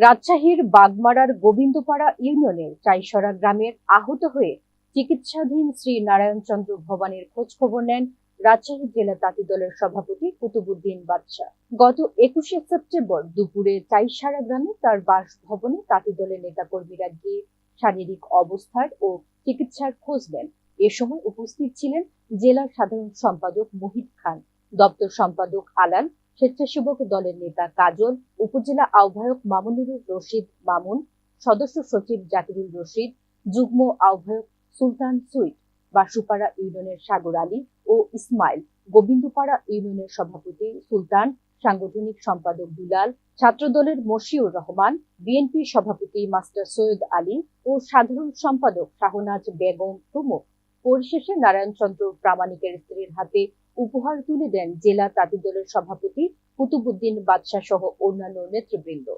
রাজশাহীর বাগমারার গোবিন্দপাড়া ইউনিয়নের চাইসরা গ্রামের আহত হয়ে চিকিৎসাধীন শ্রী নারায়ণচন্দ্র ভবানীর খোঁজ খবর নেন রাজশাহী জেলা তাঁতি দলের সভাপতি কুতুবুদ্দিন বাদশাহ গত একুশে সেপ্টেম্বর দুপুরে চাইসারা গ্রামে তার বাসভবনে তাঁতি দলের নেতাকর্মীরা গিয়ে শারীরিক অবস্থার ও চিকিৎসার খোঁজ নেন। এ সময় উপস্থিত ছিলেন জেলা সাধারণ সম্পাদক মুহিত খান। দপ্তর সম্পাদক আলাল স্বেচ্ছাসেবক দলের নেতা কাজল, উপজেলা আহ্বায়ক মামুনুরুর রশিদ মামুন, সদস্য সচিব জাকিরুল রশিদ, যুগ্ম আহ্বায়ক সুলতান সুইট, বাসুপাড়া ইউনিয়নের সাগর আলী ও ইসমাইল, গোবিন্দপাড়া ইউনিয়নের সভাপতি সুলতান, সাংগঠনিক সম্পাদক দুলাল, ছাত্রদলের মশিউর রহমান, বিএনপি সভাপতি মাস্টার সৈয়দ আলী ও সাধারণ সম্পাদক শাহনাজ বেগম প্রমুখ। পরিশেষে নারায়ণচন্দ্র প্রামাণিকের স্ত্রীর হাতে উপহার তুলে দেন জেলা তাঁতির দলের সভাপতি কুতুবুদ্দিন বাদশাহ সহ অন্যান্য নেতৃবৃন্দ।